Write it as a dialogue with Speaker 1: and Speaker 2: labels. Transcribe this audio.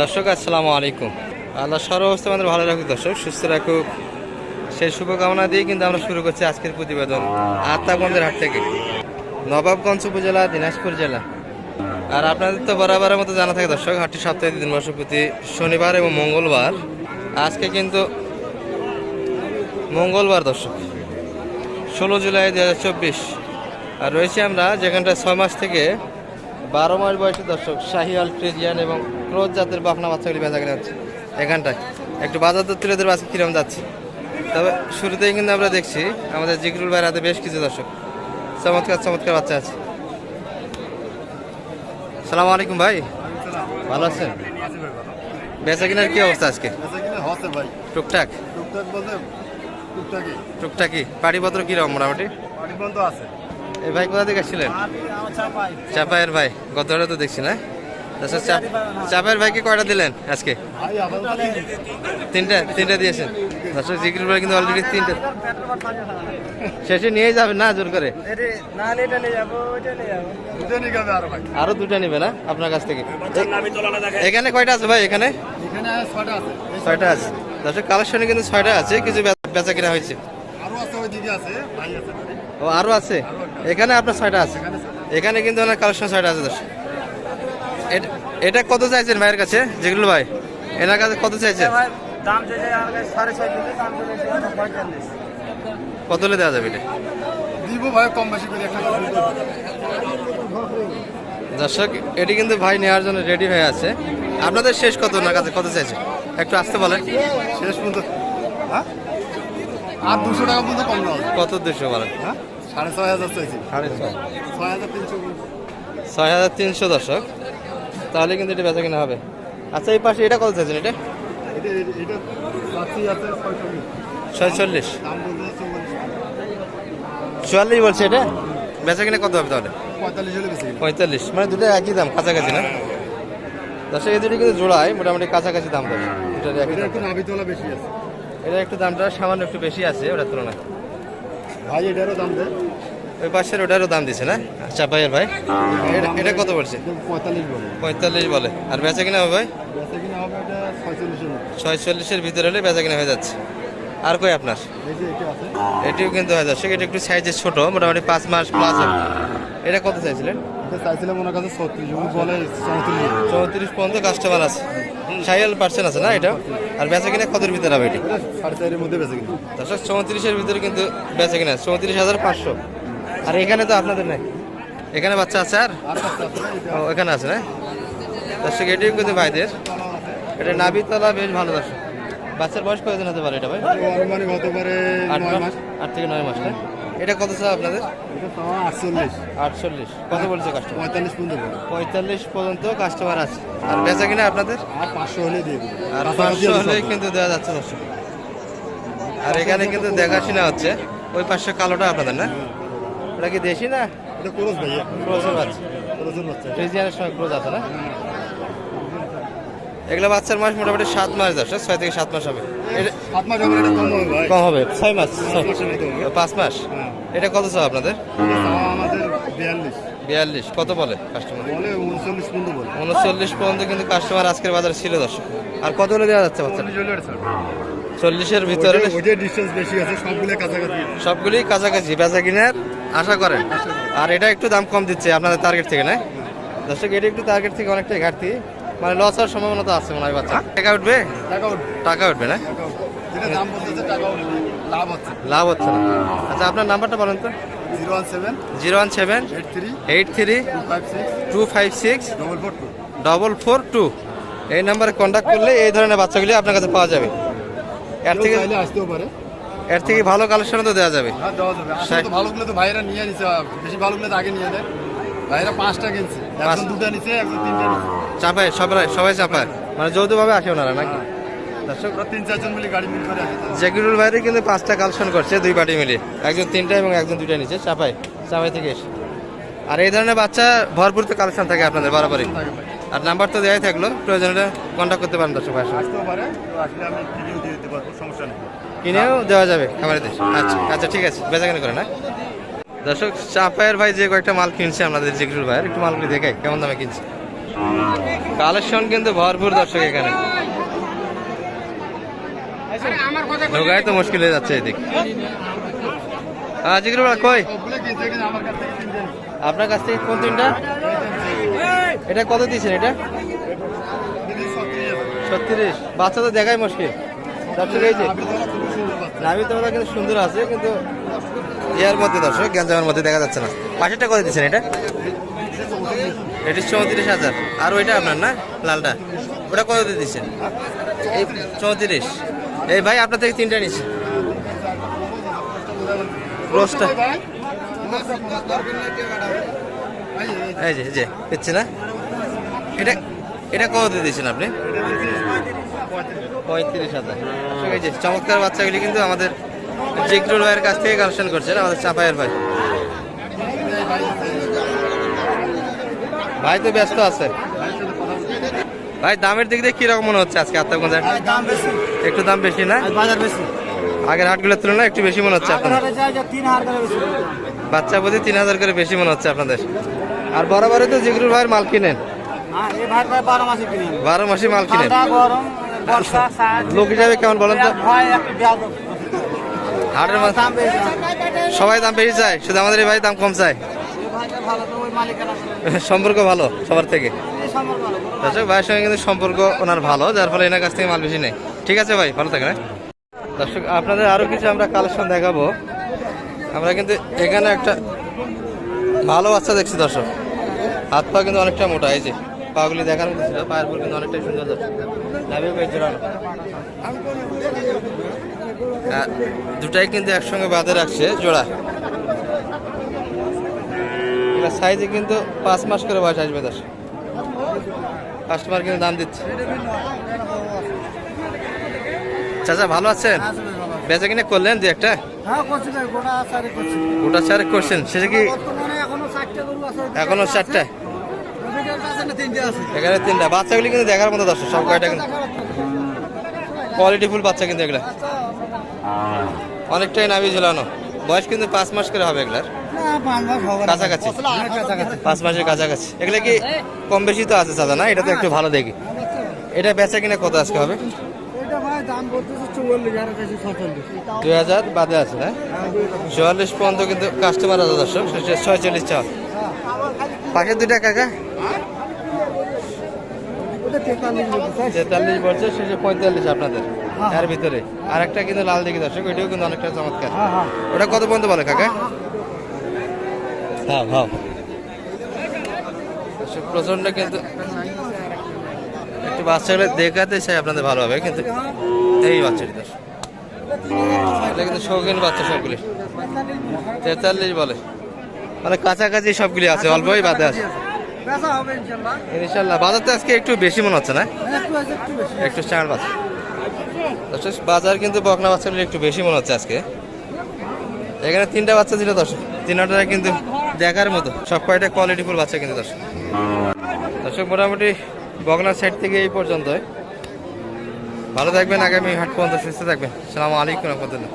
Speaker 1: দর্শক, আসসালামু আলাইকুম। আল্লাহ সর্বাবস্থা আমাদের ভালো রাখুক দর্শক, সুস্থ রাখুক। সেই শুভকামনা দিয়ে কিন্তু আমরা শুরু করছি আজকের প্রতিবেদন আত্মাগঞ্জের হাট থেকে। নবাবগঞ্জ উপজেলা, দিনাজপুর জেলা। আর আপনাদের তো বরাবরের মতো জানা থাকে দর্শক, হাটটি সপ্তাহে দিন বর্ষপতি শনিবার এবং মঙ্গলবার। আজকে কিন্তু মঙ্গলবার দর্শক, ষোলো জুলাই দু হাজার চব্বিশ। আর রয়েছি আমরা যেখানটা ছয় মাস থেকে বারো মাস বয়সী দর্শক শাহিয়াল ফ্রিজিয়ান এবং ক্রোজ জাতের বাফনা বাচ্চাগুলি বেচা কিনে হচ্ছে এখানটায়। একটু বাজার দর তুলে ধরবো আজকে কিরম যাচ্ছে। তবে শুরুতেই কিন্তু আমরা দেখছি আমাদের জিগরুল ভাইয়ের হাতে বেশ কিছু দর্শক। চমৎকার চমৎকার বাচ্চা আছে। সালাম আলাইকুম ভাই। ভালো আছেন? বেচা কিনার কি অবস্থা আজকে?
Speaker 2: ভাই।
Speaker 1: টুকটাক?
Speaker 2: টুকটাক
Speaker 1: পাড়িপত্র কীরকম মোটামুটি? এই ভাই কোথা থেকে আসছিলেন? চাপায়ের ভাই গত হাটে তো দেখছি না। তাছাড়া চাপ- চাপায়ের ভাইকে কয়টা দিলেন আজকে? তিনটা তিনটা দিয়েছেন। দর্শক জিকির ভাই কিন্তু অলরেডি তিনটা। শেষে নিয়ে যাবেন না, জোর করে? আরও দুটা নেবে না আপনার কাছ থেকে? এখানে কয়টা আছে ভাই, এখানে?
Speaker 2: ছয়টা আছে।
Speaker 1: দর্শক কালেকশনে কিন্তু ছয়টা আছে, কিছু বেচা কিনা হয়েছে। ও, আরও আছে? এখানে আপনার ছয়টা আছে। এখানে কিন্তু অনেক কালেকশন ছয়টা আছে, দর্শক। এটা- এটা কত চাইছেন ভাইয়ের কাছে? যেগুলো ভাই এনার কাছে কত চাইছেন? কত হলে দেওয়া যাবে এটা?
Speaker 2: দিব ভাই কম বেশি করে একটা করে দিব।
Speaker 1: দর্শক এটি কিন্তু ভাই নেওয়ার জন্য রেডি হয়ে আছে। আপনাদের শেষ কত ওনার কাছে? কত চাইছে একটু আসতে বলেন।
Speaker 2: শেষ পর্যন্ত হ্যাঁ? আর দুশো টাকা পর্যন্ত কম দেওয়া
Speaker 1: কত দুশো বলেন?
Speaker 2: হ্যাঁ? সাড়ে ছয় হাজার চাইছি।
Speaker 1: সাড়ে ছয়।
Speaker 2: ছয় হাজার তিনশো।
Speaker 1: ছয় হাজার তিনশো দর্শক। তাহলে কিন্তু এটা বেচা কিনা হবে। আচ্ছা এই পাশে এটা কত চাইছেন এটা?
Speaker 2: ছয়চল্লিশ।
Speaker 1: চুয়াল্লিশ বলছে এটা? বেচা কিনা কত হবে তাহলে?
Speaker 2: পঁয়তাল্লিশ
Speaker 1: মানে দুটো একই দাম কাছাকাছি না? দর্শক এই দুটি কিন্তু জোড়ায় মোটামুটি কাছাকাছি দাম
Speaker 2: আছে।
Speaker 1: এটা একটু দামটা সামান্য একটু বেশি আছে ওটার তুলনায়।
Speaker 2: ভাই এটারও দাম দেয়
Speaker 1: ওই পাশের ওটারও দাম দিছে না? আচ্ছা ভাইয়ের ভাই। এটা- এটা কত বলছে
Speaker 2: পঁয়তাল্লিশ বলে।
Speaker 1: আর বেচা কিনা হবে ভাই?
Speaker 2: ছয়চল্লিশের
Speaker 1: ভিতরে হলে বেচা কিনা হয়ে যাচ্ছে। আর কই আপনার? এটিও কিন্তু হয়ে যাচ্ছে। এটা একটু সাইজে ছোট মোটামুটি পাঁচ মাস প্লাস হবে। এটা কত চাইছিলেন?
Speaker 2: এটা চাইছিলাম ওনার কাছে ছত্রিশ। বলে চৌত্রিশ।
Speaker 1: পর্যন্ত কাস্টমার আছে। সাইয়াল পার্সেন্ট আছে না এটা? আর বেচা কিনা কতর ভিতরে হবে এটি?
Speaker 2: এটা সাড়ে চারের মধ্যে বেচা কিনা।
Speaker 1: দর্শক চৌত্রিশের ভিতরে কিন্তু বেচা কিনা চৌত্রিশ হাজার পাঁচশো। আর এখানে তো আপনাদের নাই। এখানে বাচ্চা আছে আর?
Speaker 2: এটা
Speaker 1: ও এখানে আছে না? দর্শক এটিও কিন্তু ভাইদের। এটা নাবিতলা বেশ ভালো দর্শক। বাচ্চার বয়স কয়দিন হতে পারে এটা ভাই?
Speaker 2: আনুমানিক হতে পারে
Speaker 1: আট থেকে নয় মাস না? এটা কত চাও আপনাদের?
Speaker 2: এটা আটচল্লিশ।
Speaker 1: কত বলছে কাস্টমার
Speaker 2: পঁয়তাল্লিশ পর্যন্ত
Speaker 1: পঁয়তাল্লিশ পর্যন্ত কাস্টমার আছে। আর বেচা কিনা আপনাদের?
Speaker 2: আর পাঁচশো হলে দিয়ে
Speaker 1: আর পাঁচশো হলেই কিন্তু দেওয়া যাচ্ছে দর্শক। আর এখানে কিন্তু দেখাশোনা হচ্ছে। ওই পাঁচশো কালোটা আপনাদের না? ওটা কি দেশি না?
Speaker 2: এটা ক্রোজ ভাইয়া।
Speaker 1: ক্রোজের বাচ্চা।
Speaker 2: ক্রোজের বাচ্চা।
Speaker 1: ফ্রিজিয়ানের সময় ক্রোজ আছে না? এগুলো বাচ্চার মাস মোটামুটি সাত মাস দর্শক ছয় থেকে সাত মাস হবে। এটা
Speaker 2: সাত মাস হবে এটা কম হবে
Speaker 1: ছয় মাস?
Speaker 2: পাঁচ
Speaker 1: মাস?
Speaker 2: হ্যাঁ।
Speaker 1: এটা কত চাও আপনাদের?
Speaker 2: আমাদের বিয়াল্লিশ।
Speaker 1: কত বলে কাস্টমার
Speaker 2: বলে উনচল্লিশ পর্যন্ত
Speaker 1: কিন্তু কাস্টমার আজকের বাজারে ছিল দর্শক। আর কত হলে দেওয়া যাচ্ছে বাচ্চা চল্লিশের ভিতরে
Speaker 2: সবগুলি কাছাকাছি।
Speaker 1: বেচা কিনার আশা করেন। আর এটা একটু দাম কম দিচ্ছে আপনাদের টার্গেট থেকে না? দর্শক এটা একটু টার্গেট থেকে অনেকটাই ঘাটতি। মানে লস হওয়ার সম্ভাবনা তো আছে মনে হয় বাচ্চা টাকা উঠবে?
Speaker 2: টাকা উঠবে।
Speaker 1: টাকা উঠবে না?
Speaker 2: লাভ হচ্ছে
Speaker 1: লাভ হচ্ছে না। আচ্ছা আপনার নাম্বারটা বলেন তো।
Speaker 2: Zero one seven eight three two five six double four two.
Speaker 1: এই নাম্বারে কন্ট্যাক্ট করলে এই ধরনের বাচ্চাগুলি আপনার কাছে পাওয়া যাবে। এর থেকে
Speaker 2: আসতেও পারে।
Speaker 1: এর থেকে ভালো কালেকশন তো দেওয়া যাবে।
Speaker 2: হ্যাঁ দেওয়া যাবে। আসলে তো ভালোগুলো তো ভাইরা নিয়ে নিছে বেশি ভালোগুলো তো আগে নিয়ে দেয় ভাইরা পাঁচটা কিনছে। একজন দুটা নিছে তিনটা নিছে।
Speaker 1: চাপায় সবাই সবাই চাপায়। মানে যৌথভাবে আসে ওনারা নাকি?
Speaker 2: আসে।
Speaker 1: জাকিরুল ভাইরে কিন্তু পাঁচটা কালেকশন করছে দুই পার্টি মিলে। একজন তিনটা এবং একজন দুইটা নিচে চাপাই চাপাই থেকে এসে। আর এই ধরনের বাচ্চা ভরপুর তো কালেকশন থাকে আপনাদের বরাবরই। আর নাম্বার তো দেওয়াই থাকল। প্রয়োজনে কন্ট্যাক্ট করতে পারেন দর্শক সঙ্গে।
Speaker 2: পারে। আসলে আমি সমস্যা নেই।
Speaker 1: কিনেও দেওয়া যাবে খামারিদের আচ্ছা আচ্ছা ঠিক আছে বেচা কেন করে না। দর্শক চাপায়ের ভাই যে কয়েকটা মাল কিনছে আমাদের জিগরুল ভাইয়ের একটু মালগুলি দেখাই কেমন দামে কিনছে? কালেকশন কিন্তু ভরপুর দর্শক এখানে। ঢোকাই তো মুশকিল হয়ে যাচ্ছে এদিক। হ্যাঁ জিগরু ভাই, কই? আপনার কাছ থেকে কোন তিনটা? এটা কত দিয়েছেন এটা? ছত্রিশ। বাচ্চা তো দেখাই মুশকিল। দর্শক এই যে কিন্তু সুন্দর আছে, কিন্তু ইয়ার মধ্যে মধ্যে দেখা যাচ্ছে না। পাশেরটা দিচ্ছেন এটা? চৌত্রিশ হাজার। আর ওইটা আপনার না, লালটা? ওটা কত দিয়ে দিচ্ছেন? চৌত্রিশ। এই ভাই, আপনার থেকে না? এটা এটা কত দিয়ে দিচ্ছেন আপনি? পঁয়ত্রিশ হাজার। এই যে চমৎকার বাচ্চাগুলি কিন্তু আমাদের জিকরুল ভাইয়ের কাছ থেকে কালেকশন করছেন আমাদের চাপায়ের ভাই। ভাই তো ব্যস্ত আছে। ভাই দামের দিক দিয়ে কীরকম মনে হচ্ছে আজকে আত্মগঞ্জের একটু দাম বেশি না?
Speaker 3: বাজার বেশি।
Speaker 1: আগের হাটগুলোর তুলনায় একটু বেশি মনে হচ্ছে আপনাদের।
Speaker 3: বেশি।
Speaker 1: বাচ্চা প্রতি তিন হাজার করে বেশি মনে হচ্ছে আপনাদের। আর বরাবরই তো জিগরুল ভাইয়ের মাল কিনেন।
Speaker 3: হ্যাঁ বারো মাসে
Speaker 1: মাল কিনেন। লোক হিসাবে কেমন বলেন তো? হাটের
Speaker 3: দাম
Speaker 1: সবাই দাম বেশি চায় শুধু আমাদের এই ভাই দাম কম চায়। সম্পর্ক ভালো সবার থেকে? দর্শক ভাইয়ের সঙ্গে কিন্তু সম্পর্ক ওনার ভালো যার ফলে এনার কাছ থেকে মাল বেশি নেই ঠিক আছে ভাই ভালো থাকেন হ্যাঁ? দর্শক আপনাদের আরও কিছু আমরা কালেকশন দেখাবো। আমরা কিন্তু এখানে একটা ভালো বাচ্চা দেখছি দর্শক। হাত পা কিন্তু অনেকটা মোটা এই যে। পাগুলি দেখার মতো ছিল পায়ের কিন্তু অনেকটাই সুন্দর পায়ে জোড়ানো দুটাই কিন্তু একসঙ্গে বাঁধে রাখছে জোড়া। সাইজে কিন্তু পাঁচ মাস করে বয়স আসবে দর্শক। কাস্টমার কিন্তু দাম দিচ্ছে। চাচা ভালো আছেন? বেচা কিনে করলেন দু একটা?
Speaker 3: হ্যাঁ গোটা আসারে
Speaker 1: ওটা চারে করছেন। শেষে কি
Speaker 3: এখনও চারটে এখনও তিনটে।
Speaker 1: বাচ্চাগুলি কিন্তু দেখার মতো দর্শক সব কয়টা কিন্তু। কোয়ালিটি ফুল বাচ্চা কিন্তু এগুলা। অনেকটাই নামি ঝুলানো। বয়স কিন্তু পাঁচ মাস করে হবে এগুলার।
Speaker 3: না পাঁচ মাস হবে না।
Speaker 1: কাছাকাছি। পাঁচ মাসের কাছাকাছি। এগুলা কি কম বেশি তো আছে চাচা না? এটা তো একটু ভালো দেখি। এটা বেচা কিনা কত আজকে হবে? দুই হাজার বাদে আছে না চুয়াল্লিশ পর্যন্ত কিন্তু কাস্টমার আছে দর্শক ছয়চল্লিশ চাওয়া। পাশে দুইটা কাকা?
Speaker 3: তেতাল্লিশ
Speaker 1: বছর শেষে পঁয়তাল্লিশ আপনাদের এর ভিতরে। আর একটা কিন্তু লাল দিকে দর্শক ওইটাও কিন্তু অনেকটা চমৎকার।
Speaker 3: হ্যাঁ হ্যাঁ।
Speaker 1: ওটা কত পর্যন্ত বলে কাকা? হ্যাঁ হ্যাঁ। প্রচণ্ড কিন্তু একটু বাচ্চাগুলো দেখাতে চাই আপনাদের ভালো হবে কিন্তু এই বাচ্চাটি দর্শক। এটা কিন্তু শৌখিন বাচ্চা সবগুলি। তেতাল্লিশ বলে। মানে কাছাকাছি সবগুলি আছে অল্পই বাদে আছে।
Speaker 3: ইনশাল্লাহ
Speaker 1: বাজার তো আজকে একটু বেশি মনে হচ্ছে না? একটু চার বাচ্চা দর্শক বাজার কিন্তু বকনা বাচ্চাগুলো একটু বেশি মনে হচ্ছে আজকে। এখানে তিনটা বাচ্চা ছিল দর্শক। তিনটা কিন্তু দেখার মতো। সব কয়টা কোয়ালিটিফুল বাচ্চা কিন্তু দর্শক। দর্শক মোটামুটি বগনার সাইড থেকে এই পর্যন্ত ভালো থাকবেন আগামী হাট পর্যন্ত সুস্থ থাকবেন। সালামু আলাইকুম রহমতুল্লাহ।